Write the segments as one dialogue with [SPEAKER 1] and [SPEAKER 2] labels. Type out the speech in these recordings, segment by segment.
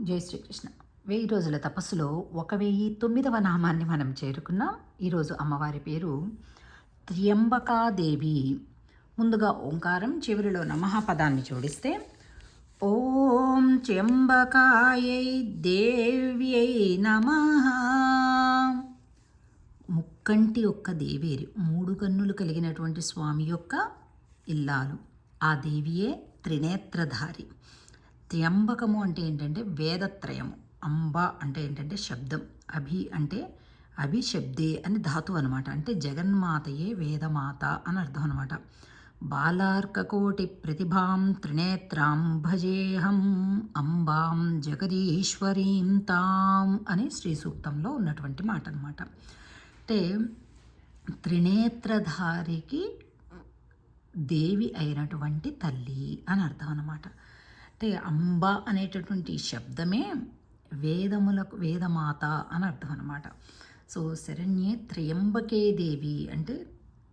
[SPEAKER 1] జై శ్రీకృష్ణ. వెయ్యి రోజుల తపస్సులో ఒక వెయ్యి తొమ్మిదవ నామాన్ని మనం చేరుకున్నాం. ఈరోజు అమ్మవారి పేరు త్ర్యంబకాదేవి. ముందుగా ఓంకారం చివరిలో నమః పదాన్ని జోడిస్తే ఓం త్ర్యంబకాయై దేవ్యై నమ. ముక్కంటి యొక్క దేవేరి మూడు కన్నులు కలిగినటువంటి స్వామి యొక్క ఇల్లాలు. ఆ దేవియే త్రినేత్రధారి. త్ర్యంబకము అంటే ఏంటంటే వేదత్రయము. అంబ అంటే ఏంటంటే శబ్దం. అభి అంటే అభిశబ్దే అని ధాతు అనమాట అంటే జగన్మాతయే వేదమాత అని అర్థం అనమాట బాలార్కకోటి ప్రతిభాం త్రినేత్రాం భజేహం అంబాం జగదీశ్వరీం తాం అని శ్రీ సూక్తంలో ఉన్నటువంటి మాట అనమాట అంటే త్రినేత్రధారికి దేవి అయినటువంటి తల్లి అని అర్థం అనమాట అంటే అంబ అనేటటువంటి శబ్దమే వేదములకు వేదమాత అని అర్థం అనమాట సో శరణ్యే త్రయంబకే దేవి అంటే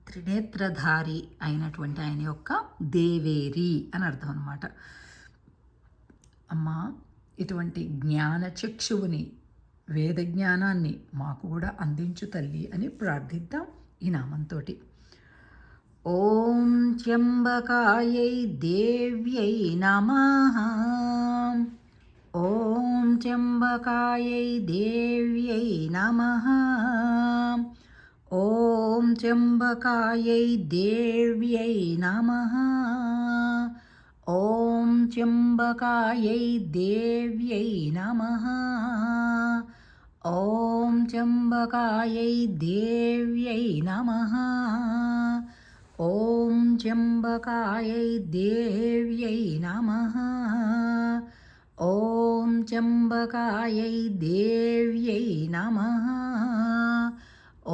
[SPEAKER 1] త్రినేత్రధారి అయినటువంటి ఆయన యొక్క దేవేరి అని అర్థం అనమాట అమ్మ ఇటువంటి జ్ఞాన చక్షువుని వేద జ్ఞానాన్ని మాకు కూడా అందించు తల్లి అని ప్రార్థిద్దాం ఈ నామంతో ఓం త్ర్యంబకాయై దేవ్యై నమ ఓం త్ర్యంబకాయై దేవ్యై నమ ఓం త్ర్యంబకాయై దేవ్యై నమ ఓం త్ర్యంబకాయై దేవ్యై నమ ఓం త్ర్యంబకాయై దేవ్యై నమ ॐ चम्बकायै देव्यै नमः ॐ चम्बकायै देव्यै नमः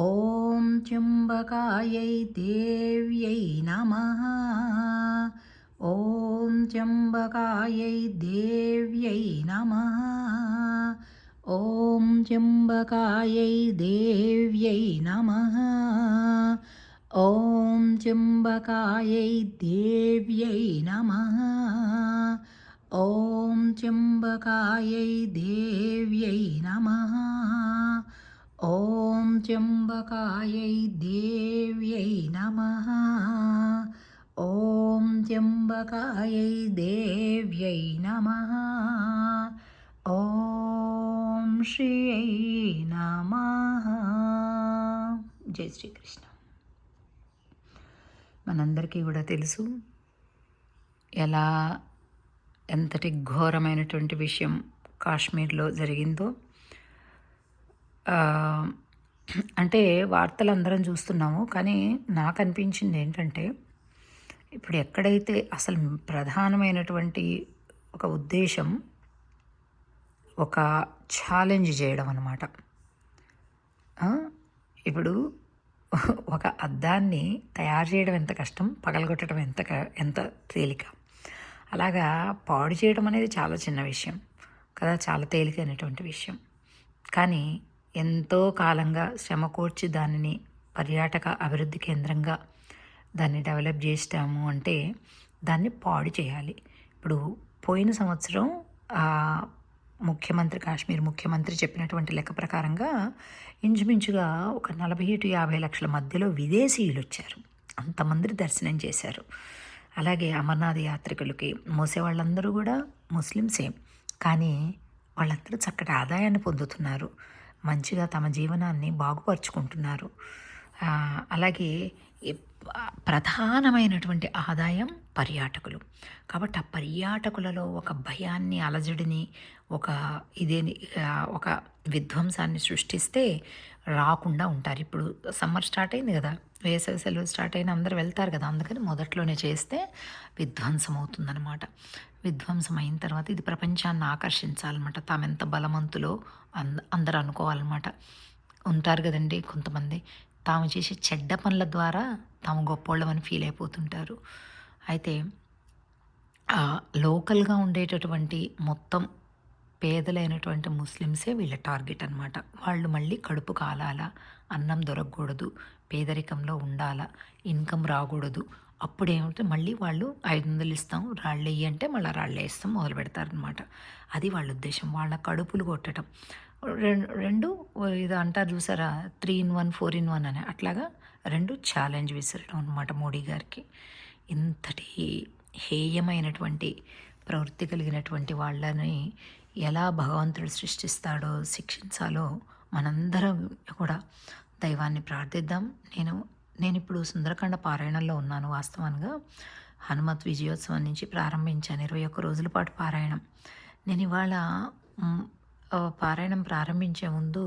[SPEAKER 1] ॐ चम्बकायै देव्यै नमः ॐ चम्बकायै देव्यै नमः ॐ चम्बकायै देव्यै नमः ॐ चुम्बकायै देव्यै नमः ॐ चुम्बकायै देव्यै नमः ॐ चुम्बकायै देव्यै नमः ॐ चुम्बकायै देव्यै नमः ॐ श्रियै नमः जय श्रीकृष्ण మనందరికీ కూడా తెలుసు ఎలా ఎంతటి ఘోరమైనటువంటి విషయం కాశ్మీర్లో జరిగిందో. అంటే వార్తలు అందరం చూస్తున్నాము కానీ నాకు అనిపించింది ఏంటంటే ఇప్పుడు ఎక్కడైతే అసలు ప్రధానమైనటువంటి ఒక ఉద్దేశం ఒక ఛాలెంజ్ చేయడం అనమాట ఇప్పుడు ఒక అద్దాన్ని తయారు చేయడం ఎంత కష్టం పగలగొట్టడం ఎంత ఎంత తేలిక? అలాగా పాడు చేయడం అనేది చాలా చిన్న విషయం కదా చాలా తేలికైనటువంటి విషయం. కానీ ఎంతో కాలంగా శ్రమ కూర్చి దానిని పర్యాటక అభివృద్ధి కేంద్రంగా దాన్ని డెవలప్ చేసాము అంటే దాన్ని పాడు చేయాలి. ఇప్పుడు పోయిన సంవత్సరం ముఖ్యమంత్రి కాశ్మీర్ ముఖ్యమంత్రి చెప్పినటువంటి లెక్క ప్రకారంగా ఇంచుమించుగా ఒక నలభై టు యాభై లక్షల మధ్యలో విదేశీయులు వచ్చారు. అంతమంది దర్శనం చేశారు. అలాగే అమర్నాథ్ యాత్రికులకి మోసే వాళ్ళందరూ కూడా ముస్లిమ్సే కానీ వాళ్ళందరూ చక్కటి ఆదాయాన్ని పొందుతున్నారు. మంచిగా తమ జీవనాన్ని బాగుపరుచుకుంటున్నారు. అలాగే ప్రధానమైనటువంటి ఆదాయం పర్యాటకులు. కాబట్టి ఆ పర్యాటకులలో ఒక భయాన్ని అలజడిని ఒక ఇదేని ఒక విధ్వంసాన్ని సృష్టిస్తే రాకుండా ఉంటారు. ఇప్పుడు సమ్మర్ స్టార్ట్ అయింది కదా వేసవి సెలవు స్టార్ట్ అయిన అందరూ వెళ్తారు కదా అందుకని మొదట్లోనే చేస్తే విధ్వంసం అవుతుందన్నమాట విధ్వంసం అయిన తర్వాత ఇది ప్రపంచాన్ని ఆకర్షించాలన్నమాట. తామెంత బలవంతులో అంద అందరూ అనుకోవాలన్నమాట. ఉంటారు కదండి కొంతమంది. తాము చేసే చెడ్డ పనుల ద్వారా తాము గొప్పోళ్ళమని ఫీల్ అయిపోతుంటారు. అయితే లోకల్గా ఉండేటటువంటి మొత్తం పేదలైనటువంటి ముస్లిమ్సే వీళ్ళ టార్గెట్ అనమాట వాళ్ళు మళ్ళీ కడుపు కాలాల అన్నం దొరకకూడదు పేదరికంలో ఉండాలా ఇన్కమ్ రాకూడదు అప్పుడు మళ్ళీ వాళ్ళు ఐదు వందలు ఇస్తాం రాళ్ళు వెయ్యి అంటే మళ్ళీ రాళ్ళు వేస్తాం మొదలు పెడతారనమాట అది వాళ్ళ ఉద్దేశం వాళ్ళ కడుపులు కొట్టడం. రెండు రెండు ఇది అంటారు చూసారా? Three in one four in one అని. అట్లాగా రెండు ఛాలెంజ్ విసరడం అనమాట మోడీ గారికి. ఇంతటి హేయమైనటువంటి ప్రవృత్తి కలిగినటువంటి వాళ్ళని ఎలా భగవంతుడు సృష్టిస్తాడో శిక్షించాలో మనందరం కూడా దైవాన్ని ప్రార్థిద్దాం. నేను నేను ఇప్పుడు సుందరకాండ పారాయణంలో ఉన్నాను వాస్తవంగా హనుమత్ విజయోత్సవం నుంచి ప్రారంభించాను. ఇరవై ఒక్క రోజుల పాటు పారాయణం. నేను ఇవాళ పారాయణం ప్రారంభించే ముందు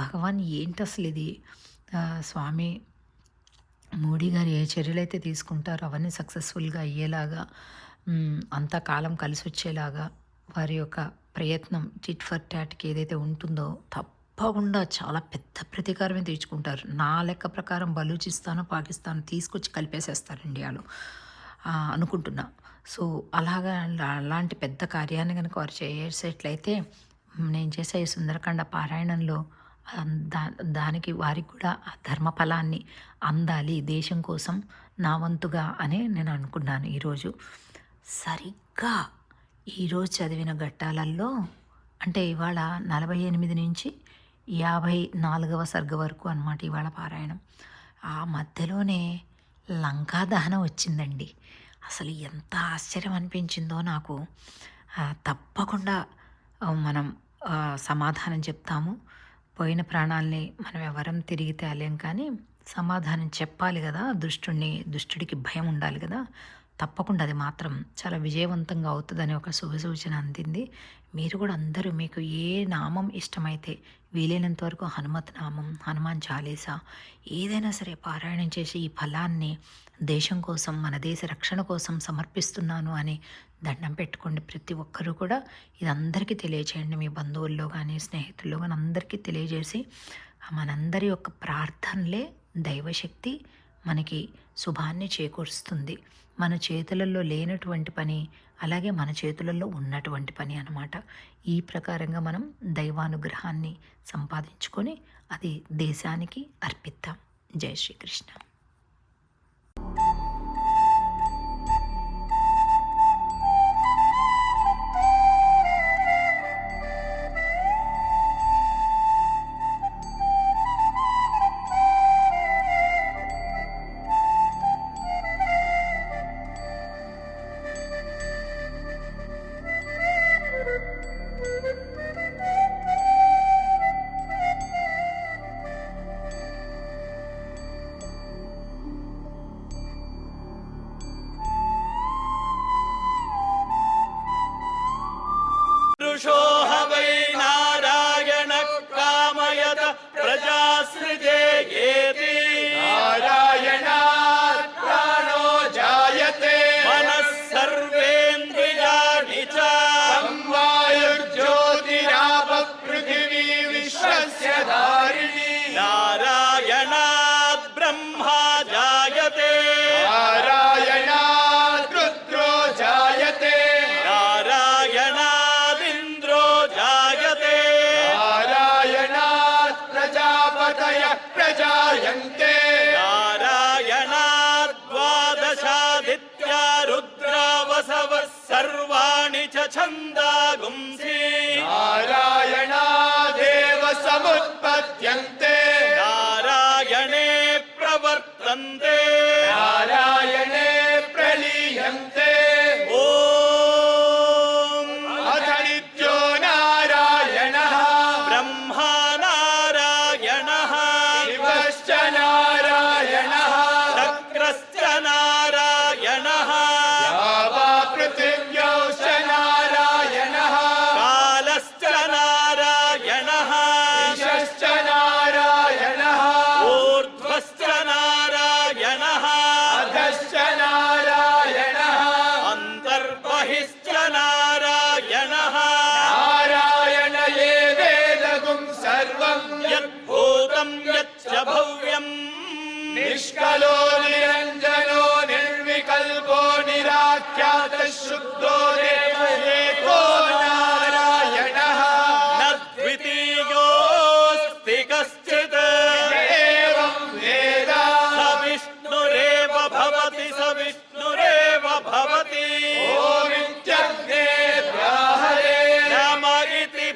[SPEAKER 1] భగవాన్ ఏంటి అసలు ఇది స్వామి మోడీ గారు ఏ చర్యలు అయితే తీసుకుంటారో అవన్నీ సక్సెస్ఫుల్గా అయ్యేలాగా అంతా కాలం కలిసి వచ్చేలాగా వారి యొక్క ప్రయత్నం చిట్ ఫర్ టాట్కి ఏదైతే ఉంటుందో తప్పకుండా చాలా పెద్ద ప్రతీకారమే తీర్చుకుంటారు. నా లెక్క ప్రకారం బలూచిస్తాను పాకిస్తాన్ తీసుకొచ్చి కలిపేసేస్తారు ఇండియాలో. అనుకుంటున్నా. సో అలాగా అలాంటి పెద్ద కార్యాన్ని కనుక వారు చేసేట్లయితే నేను చేసే ఈ సుందరకాండ పారాయణంలో దా దానికి వారికి కూడా ఆ ధర్మ ఫలాన్ని అందాలి దేశం కోసం నా వంతుగా అని నేను అనుకున్నాను ఈరోజు. సరిగ్గా ఈరోజు చదివిన ఘట్టాలలో అంటే ఇవాళ నలభై ఎనిమిది నుంచి యాభై నాలుగవ సర్గ వరకు అనమాట ఇవాళ పారాయణం. ఆ మధ్యలోనే లంకా దహనం వచ్చిందండి. అసలు ఎంత ఆశ్చర్యం అనిపించిందో నాకు. తప్పకుండా మనం సమాధానం చెప్తాము. పోయిన ప్రాణాల్ని మనం ఎవరం తిరిగి తేలేం కానీ సమాధానం చెప్పాలి కదా. దుష్టుడిని దుష్టుడికి భయం ఉండాలి కదా. తప్పకుండా అది మాత్రం చాలా విజయవంతంగా అవుతుందని ఒక శుభ సూచన అందింది. మీరు కూడా అందరూ మీకు ఏ నామం ఇష్టమైతే వీలైనంత వరకు హనుమత్ నామం హనుమాన్ చాలీసా ఏదైనా సరే పారాయణం చేసి ఈ ఫలాన్ని దేశం కోసం మన దేశ రక్షణ కోసం సమర్పిస్తున్నాను అని దండం పెట్టుకోండి ప్రతి ఒక్కరూ కూడా. ఇది అందరికీ తెలియచేయండి. మీ బంధువుల్లో కానీ స్నేహితుల్లో కానీ అందరికీ తెలియజేసి మనందరి యొక్క ప్రార్థనలే దైవశక్తి. మనకి శుభాన్ని చేకూరుస్తుంది. మన చేతులలో లేనటువంటి పని అలాగే మన చేతులలో ఉన్నటువంటి పని అనమాట ఈ ప్రకారంగా మనం దైవానుగ్రహాన్ని సంపాదించుకొని అది దేశానికి అర్పిద్దాం. జై శ్రీకృష్ణ.
[SPEAKER 2] प्रजायन्ते
[SPEAKER 3] नारायणात् द्वादशादित्या रुद्रावसवः सर्वाणि च छन्दागुंसि
[SPEAKER 2] नारायणादेव समुत्पद्यन्ते
[SPEAKER 3] नारायणे प्रवर्तन्ते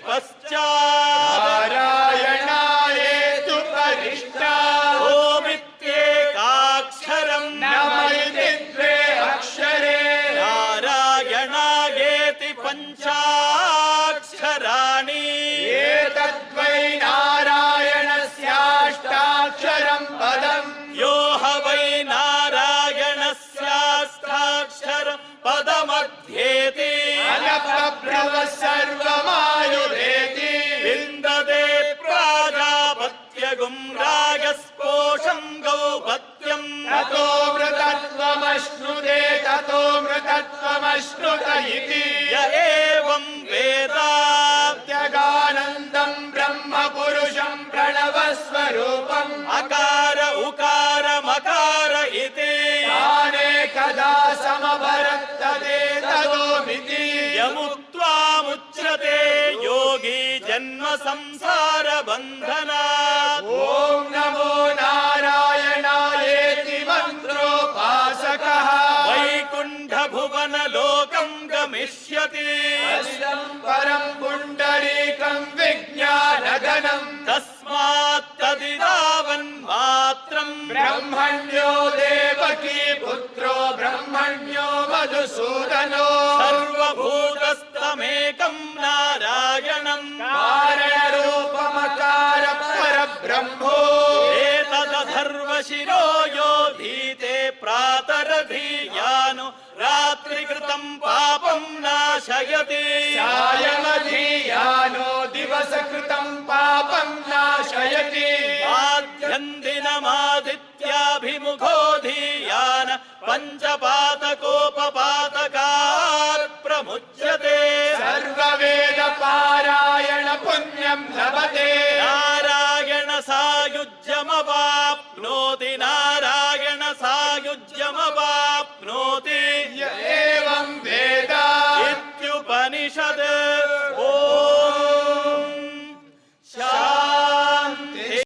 [SPEAKER 3] पश्चात् उकार मकार इति
[SPEAKER 2] ताने कदा समभरत्तदे तदोमिति
[SPEAKER 3] यमुत्वामुच्यते योगी जन्म संसार बन्धनात्
[SPEAKER 2] ॐ नमो नारायणायेति मन्त्रोपासकः
[SPEAKER 3] वैकुण्ठ भुवन लोकं गमिष्यति
[SPEAKER 2] असिदम् परम् पुण्डरीकम् विज्ञानगणम्
[SPEAKER 3] तस्मात्
[SPEAKER 2] ब्रह्मण्यो देवकी पुत्रो ब्रह्मण्यो मधुसूदनो।
[SPEAKER 3] सर्वभूतस्तमेकं नारायणम्
[SPEAKER 2] कारणरूपमकार परब्रह्मो
[SPEAKER 3] एतदधर्वशिरो यो धीते प्रातरधीयानो। रात्रिकृतं पापं नाशयति।
[SPEAKER 2] सायमधीयानो दिवसकृतम् पापम् नाशयति।
[SPEAKER 3] आद्यन्दिनमादित्याभिमुखो धीयान पञ्चपातकोपपातकात् प्रमुच्यते।
[SPEAKER 2] सर्ववेदपारायण पुण्यम् लभते।